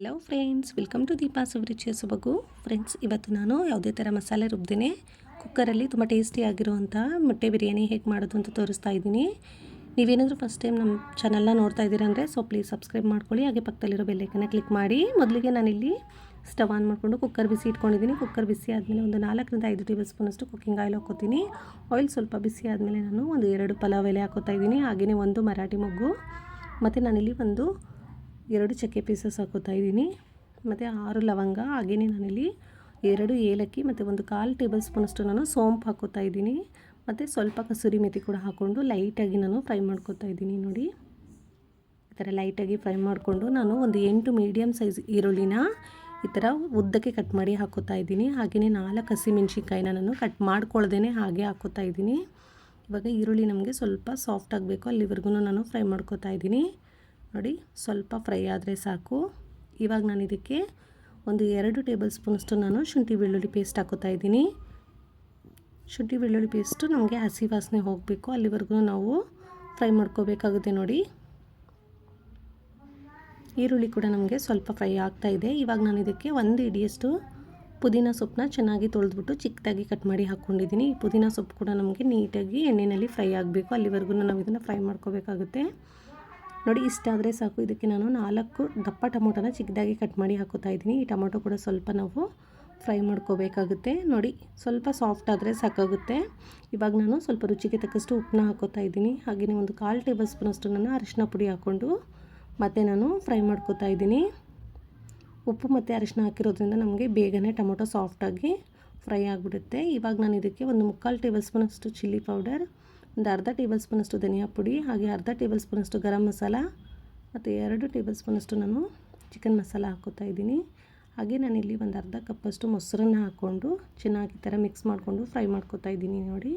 Hello friends welcome to Deepa ಸುವರುಚಿಯ ಸೊಬಗು friends ಇವತ್ತು ನಾನು ಯಾವುದೇ ಥರ ಮಸಾಲೆ ರುಬ್ದೇನೆ ಕುಕ್ಕರಲ್ಲಿ ತುಂಬ ಟೇಸ್ಟಿಯಾಗಿರುವಂಥ ಮೊಟ್ಟೆ ಬಿರಿಯಾನಿ ಹೇಗೆ ಮಾಡೋದು ಅಂತ ತೋರಿಸ್ತಾ ಇದ್ದೀನಿ. ನೀವೇನಾದರೂ ಫಸ್ಟ್ ಟೈಮ್ ನಮ್ಮ ಚಾನಲ್ನ ನೋಡ್ತಾ ಇದ್ದೀರಾ ಅಂದರೆ ಸೊ ಪ್ಲೀಸ್ ಸಬ್ಸ್ಕ್ರೈಬ್ ಮಾಡ್ಕೊಳ್ಳಿ. ಹಾಗೆ ಪಕ್ಕದಲ್ಲಿರೋ ಬೆಲ್ಲೈಕನ್ನ ಕ್ಲಿಕ್ ಮಾಡಿ. ಮೊದಲಿಗೆ ನಾನಿಲ್ಲಿ ಸ್ಟವ್ ಆನ್ ಮಾಡಿಕೊಂಡು ಕುಕ್ಕರ್ ಬಿಸಿ ಇಟ್ಕೊಂಡಿದ್ದೀನಿ. ಕುಕ್ಕರ್ ಬಿಸಿ ಆದಮೇಲೆ ಒಂದು ನಾಲ್ಕರಿಂದ ಐದು ಟೇಬಲ್ ಸ್ಪೂನಷ್ಟು ಕುಕ್ಕಿಂಗ್ ಆಯಿಲ್ ಹಾಕೋತೀನಿ ಆಯಿಲ್ ಸ್ವಲ್ಪ ಬಿಸಿ ಆದಮೇಲೆ ನಾನು ಒಂದು ಎರಡು ಪಲಾವ್ ಎಲೆ ಹಾಕೋತಾ ಇದ್ದೀನಿ. ಹಾಗೆಯೇ ಒಂದು ಮರಾಠಿ ಮೊಗ್ಗು. ಮತ್ತು ನಾನಿಲ್ಲಿ ಒಂದು ಎರಡು ಚಕ್ಕೆ ಪೀಸಸ್ ಹಾಕೋತಾ ಇದ್ದೀನಿ. ಮತ್ತು ಆರು ಲವಂಗ ಹಾಗೆಯೇ ನಾನಿಲ್ಲಿ ಎರಡು ಏಲಕ್ಕಿ ಮತ್ತು ಒಂದು ಕಾಲು ಟೇಬಲ್ ಸ್ಪೂನಷ್ಟು ನಾನು ಸೋಂಪು ಹಾಕೋತಾ ಇದ್ದೀನಿ. ಮತ್ತು ಸ್ವಲ್ಪ ಕಸೂರಿ ಮೆಥಿ ಕೂಡ ಹಾಕ್ಕೊಂಡು ಲೈಟಾಗಿ ನಾನು ಫ್ರೈ ಮಾಡ್ಕೋತಾ ಇದ್ದೀನಿ ನೋಡಿ. ಈ ಥರ ಲೈಟಾಗಿ ಫ್ರೈ ಮಾಡಿಕೊಂಡು ನಾನು ಒಂದು ಎಂಟು ಮೀಡಿಯಮ್ ಸೈಜ್ ಈರುಳ್ಳಿನ ಈ ಥರ ಉದ್ದಕ್ಕೆ ಕಟ್ ಮಾಡಿ ಹಾಕೋತಾ ಇದ್ದೀನಿ. ಹಾಗೆಯೇ ನಾಲ್ಕು ಹಸಿ ಮೆಣಸಿನ್ಕಾಯಿನ ನಾನು ಕಟ್ ಮಾಡ್ಕೊಳ್ದೇ ಹಾಗೆ ಹಾಕೋತಾ ಇದ್ದೀನಿ. ಇವಾಗ ಈರುಳ್ಳಿ ನಮಗೆ ಸ್ವಲ್ಪ ಸಾಫ್ಟ್ ಆಗಬೇಕು. ಅಲ್ಲಿವರೆಗೂ ನಾನು ಫ್ರೈ ಮಾಡ್ಕೋತಾ ಇದ್ದೀನಿ. ನೋಡಿ, ಸ್ವಲ್ಪ ಫ್ರೈ ಆದರೆ ಸಾಕು. ಇವಾಗ ನಾನು ಇದಕ್ಕೆ ಒಂದು ಎರಡು ಟೇಬಲ್ ಸ್ಪೂನಷ್ಟು ನಾನು ಶುಂಠಿ ಬೆಳ್ಳುಳ್ಳಿ ಪೇಸ್ಟ್ ಹಾಕೋತಾ ಇದ್ದೀನಿ. ಶುಂಠಿ ಬೆಳ್ಳುಳ್ಳಿ ಪೇಸ್ಟು ನಮಗೆ ಹಸಿ ವಾಸನೆ ಹೋಗಬೇಕು. ಅಲ್ಲಿವರೆಗೂ ನಾವು ಫ್ರೈ ಮಾಡ್ಕೋಬೇಕಾಗುತ್ತೆ ನೋಡಿ. ಈರುಳ್ಳಿ ಕೂಡ ನಮಗೆ ಸ್ವಲ್ಪ ಫ್ರೈ ಆಗ್ತಾ ಇದೆ. ಇವಾಗ ನಾನು ಇದಕ್ಕೆ ಒಂದು ಇಡಿಯಷ್ಟು ಪುದೀನ ಸೊಪ್ಪನ್ನ ಚೆನ್ನಾಗಿ ತೊಳೆದ್ಬಿಟ್ಟು ಚಿಕ್ಕದಾಗಿ ಕಟ್ ಮಾಡಿ ಹಾಕ್ಕೊಂಡಿದ್ದೀನಿ. ಈ ಪುದೀನ ಸೊಪ್ಪು ಕೂಡ ನಮಗೆ ನೀಟಾಗಿ ಎಣ್ಣೆಯಲ್ಲಿ ಫ್ರೈ ಆಗಬೇಕು. ಅಲ್ಲಿವರೆಗೂ ನಾವು ಇದನ್ನು ಫ್ರೈ ಮಾಡ್ಕೋಬೇಕಾಗುತ್ತೆ. ನೋಡಿ, ಇಷ್ಟ ಆದರೆ ಸಾಕು. ಇದಕ್ಕೆ ನಾನು ನಾಲ್ಕು ದಪ್ಪ ಟೊಮೊಟೊನ ಚಿಕ್ಕದಾಗಿ ಕಟ್ ಮಾಡಿ ಹಾಕೋತಾ ಇದ್ದೀನಿ. ಈ ಟೊಮೊಟೊ ಕೂಡ ಸ್ವಲ್ಪ ನಾವು ಫ್ರೈ ಮಾಡ್ಕೋಬೇಕಾಗುತ್ತೆ. ನೋಡಿ, ಸ್ವಲ್ಪ ಸಾಫ್ಟ್ ಆದರೆ ಸಾಕಾಗುತ್ತೆ. ಇವಾಗ ನಾನು ಸ್ವಲ್ಪ ರುಚಿಗೆ ತಕ್ಕಷ್ಟು ಉಪ್ಪನ್ನ ಹಾಕೋತಾ ಇದ್ದೀನಿ. ಹಾಗೆಯೇ ಒಂದು ಕಾಲು ಟೇಬಲ್ ಸ್ಪೂನಷ್ಟು ನಾನು ಅರಿಶಿನ ಪುಡಿ ಹಾಕ್ಕೊಂಡು ಮತ್ತೆ ನಾನು ಫ್ರೈ ಮಾಡ್ಕೋತಾ ಇದ್ದೀನಿ. ಉಪ್ಪು ಮತ್ತು ಅರಿಶಿನ ಹಾಕಿರೋದ್ರಿಂದ ನಮಗೆ ಬೇಗನೆ ಟೊಮೊಟೊ ಸಾಫ್ಟಾಗಿ ಫ್ರೈ ಆಗಿಬಿಡುತ್ತೆ. ಇವಾಗ ನಾನು ಇದಕ್ಕೆ ಒಂದು ಮುಕ್ಕಾಲು ಟೇಬಲ್ ಸ್ಪೂನಷ್ಟು ಚಿಲ್ಲಿ ಪೌಡರ್ ಒಂದು ಅರ್ಧ ಟೇಬಲ್ ಸ್ಪೂನಷ್ಟು ಧನಿಯಾ ಪುಡಿ ಹಾಗೆ ಅರ್ಧ ಟೇಬಲ್ ಸ್ಪೂನಷ್ಟು ಗರಂ ಮಸಾಲ ಮತ್ತು ಎರಡು ಟೇಬಲ್ ಸ್ಪೂನಷ್ಟು ನಾನು ಚಿಕನ್ ಮಸಾಲ ಹಾಕೋತಾ ಇದ್ದೀನಿ. ಹಾಗೆ ನಾನಿಲ್ಲಿ ಒಂದು ಅರ್ಧ ಕಪ್ಪಷ್ಟು ಮೊಸರನ್ನು ಹಾಕ್ಕೊಂಡು ಚೆನ್ನಾಗಿ ಥರ ಮಿಕ್ಸ್ ಮಾಡಿಕೊಂಡು ಫ್ರೈ ಮಾಡ್ಕೋತಾ ಇದ್ದೀನಿ ನೋಡಿ.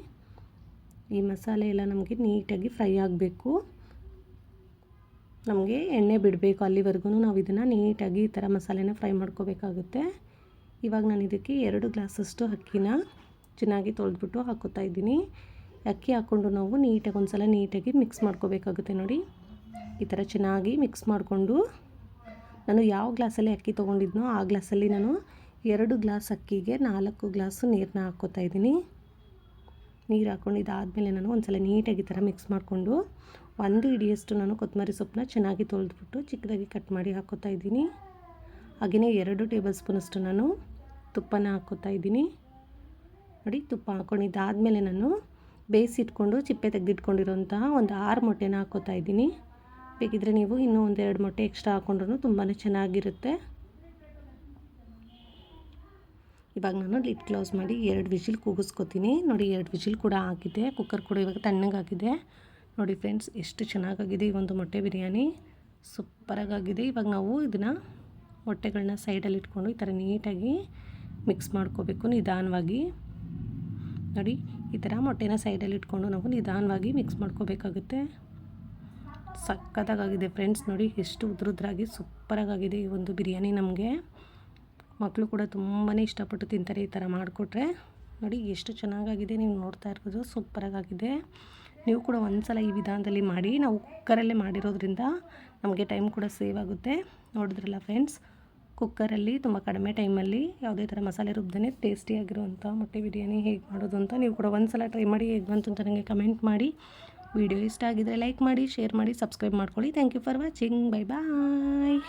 ಈ ಮಸಾಲೆ ಎಲ್ಲ ನಮಗೆ ನೀಟಾಗಿ ಫ್ರೈ ಆಗಬೇಕು. ನಮಗೆ ಎಣ್ಣೆ ಬಿಡಬೇಕು ಅಲ್ಲಿವರೆಗೂ ನಾವು ಇದನ್ನು ನೀಟಾಗಿ ಈ ಥರ ಮಸಾಲೆನ ಫ್ರೈ ಮಾಡ್ಕೋಬೇಕಾಗುತ್ತೆ. ಇವಾಗ ನಾನು ಇದಕ್ಕೆ ಎರಡು ಗ್ಲಾಸಷ್ಟು ಅಕ್ಕಿನ ಚೆನ್ನಾಗಿ ತೊಳೆದ್ಬಿಟ್ಟು ಹಾಕೋತಾ ಇದ್ದೀನಿ. ಅಕ್ಕಿ ಹಾಕ್ಕೊಂಡು ನಾವು ನೀಟಾಗಿ ಒಂದು ಸಲ ನೀಟಾಗಿ ಮಿಕ್ಸ್ ಮಾಡ್ಕೋಬೇಕಾಗುತ್ತೆ ನೋಡಿ. ಈ ಥರ ಚೆನ್ನಾಗಿ ಮಿಕ್ಸ್ ಮಾಡಿಕೊಂಡು ನಾನು ಯಾವ ಗ್ಲಾಸಲ್ಲಿ ಅಕ್ಕಿ ತೊಗೊಂಡಿದ್ನೋ ಆ ಗ್ಲಾಸಲ್ಲಿ ನಾನು ಎರಡು ಗ್ಲಾಸ್ ಅಕ್ಕಿಗೆ ನಾಲ್ಕು ಗ್ಲಾಸು ನೀರನ್ನ ಹಾಕ್ಕೋತಾ ಇದ್ದೀನಿ. ನೀರು ಹಾಕ್ಕೊಂಡು ಇದಾದಮೇಲೆ ನಾನು ಒಂದು ಸಲ ನೀಟಾಗಿ ಥರ ಮಿಕ್ಸ್ ಮಾಡಿಕೊಂಡು ಒಂದು ಇಡಿಯಷ್ಟು ನಾನು ಕೊತ್ತಂಬರಿ ಸೊಪ್ಪನ್ನ ಚೆನ್ನಾಗಿ ತೊಳೆದ್ಬಿಟ್ಟು ಚಿಕ್ಕದಾಗಿ ಕಟ್ ಮಾಡಿ ಹಾಕ್ಕೋತಾ ಇದ್ದೀನಿ. ಹಾಗೆಯೇ ಎರಡು ಟೇಬಲ್ ಸ್ಪೂನಷ್ಟು ನಾನು ತುಪ್ಪನ ಹಾಕ್ಕೋತಾ ಇದ್ದೀನಿ. ನೋಡಿ ತುಪ್ಪ ಹಾಕ್ಕೊಂಡಿದ್ದಾದಮೇಲೆ ನಾನು ಬೇಯಿಸಿಟ್ಕೊಂಡು ಚಿಪ್ಪೆ ತೆಗೆದಿಟ್ಕೊಂಡಿರೋಂತಹ ಒಂದು ಆರು ಮೊಟ್ಟೆನ ಹಾಕೋತಾ ಇದ್ದೀನಿ. ಬೇಕಿದ್ರೆ ನೀವು ಇನ್ನೂ ಒಂದೆರಡು ಮೊಟ್ಟೆ ಎಕ್ಸ್ಟ್ರಾ ಹಾಕ್ಕೊಂಡ್ರೂ ತುಂಬಾ ಚೆನ್ನಾಗಿರುತ್ತೆ. ಇವಾಗ ನಾನು ಲಿಟ್ ಕ್ಲೋಸ್ ಮಾಡಿ ಎರಡು ವಿಜಿಲ್ ಕೂಗಿಸ್ಕೊತೀನಿ. ನೋಡಿ, ಎರಡು ವಿಜಿಲ್ ಕೂಡ ಹಾಕಿದೆ ಕುಕ್ಕರ್ ಕೂಡ ಇವಾಗ ತಣ್ಣಗಾಗಿದೆ ನೋಡಿ ಫ್ರೆಂಡ್ಸ್ ಎಷ್ಟು ಚೆನ್ನಾಗಾಗಿದೆ ಈ ಒಂದು ಮೊಟ್ಟೆ ಬಿರಿಯಾನಿ. ಸೂಪರಾಗಾಗಿದೆ. ಇವಾಗ ನಾವು ಇದನ್ನು ಮೊಟ್ಟೆಗಳನ್ನ ಸೈಡಲ್ಲಿ ಇಟ್ಕೊಂಡು ಈ ಥರ ನೀಟಾಗಿ ಮಿಕ್ಸ್ ಮಾಡ್ಕೋಬೇಕು ನಿಧಾನವಾಗಿ. ನೋಡಿ ಈ ಥರ ಮೊಟ್ಟೆನ ಸೈಡಲ್ಲಿ ಇಟ್ಕೊಂಡು ನಾವು ನಿಧಾನವಾಗಿ ಮಿಕ್ಸ್ ಮಾಡ್ಕೋಬೇಕಾಗುತ್ತೆ. ಸಕ್ಕತ್ತಾಗಿದೆ ಫ್ರೆಂಡ್ಸ್ ನೋಡಿ, ಎಷ್ಟು ಉದ್ರುದ್ರಾಗಿ ಸೂಪರಾಗಿದೆ ಈ ಒಂದು ಬಿರಿಯಾನಿ ನಮಗೆ. ಮಕ್ಕಳು ಕೂಡ ತುಂಬಾ ಇಷ್ಟಪಟ್ಟು ತಿಂತಾರೆ ಈ ಥರ ಮಾಡಿಕೊಟ್ರೆ. ನೋಡಿ, ಎಷ್ಟು ಚೆನ್ನಾಗಾಗಿದೆ ನೀವು ನೋಡ್ತಾ ಇರ್ಬೋದು ಸೂಪರಾಗಿದೆ ನೀವು ಕೂಡ ಒಂದು ಸಲ ಈ ವಿಧಾನದಲ್ಲಿ ಮಾಡಿ, ನಾವು ಕುಕ್ಕರಲ್ಲೇ ಮಾಡಿರೋದ್ರಿಂದ ನಮಗೆ ಟೈಮ್ ಕೂಡ ಸೇವ್ ಆಗುತ್ತೆ. ನೋಡಿದ್ರಲ್ಲ ಫ್ರೆಂಡ್ಸ್ ಕುಕ್ಕರಲ್ಲಿ ತುಂಬ ಕಡಿಮೆ ಟೈಮಲ್ಲಿ ಯಾವುದೇ ಥರ ಮಸಾಲೆ ರುಬ್ದೇ ಟೇಸ್ಟಿಯಾಗಿರುವಂಥ ಮೊಟ್ಟೆ ಬಿರಿಯಾನಿ ಹೇಗೆ ಮಾಡೋದು ಅಂತ ನೀವು ಕೂಡ ಒಂದು ಸಲ ಟ್ರೈ ಮಾಡಿ ಹೇಗೆ ಬಂತು ಅಂತ ನನಗೆ ಕಮೆಂಟ್ ಮಾಡಿ. ವಿಡಿಯೋ ಇಷ್ಟ ಆಗಿದ್ದರೆ ಲೈಕ್ ಮಾಡಿ ಶೇರ್ ಮಾಡಿ ಸಬ್ಸ್ಕ್ರೈಬ್ ಮಾಡ್ಕೊಳ್ಳಿ. Thank you for watching bye bye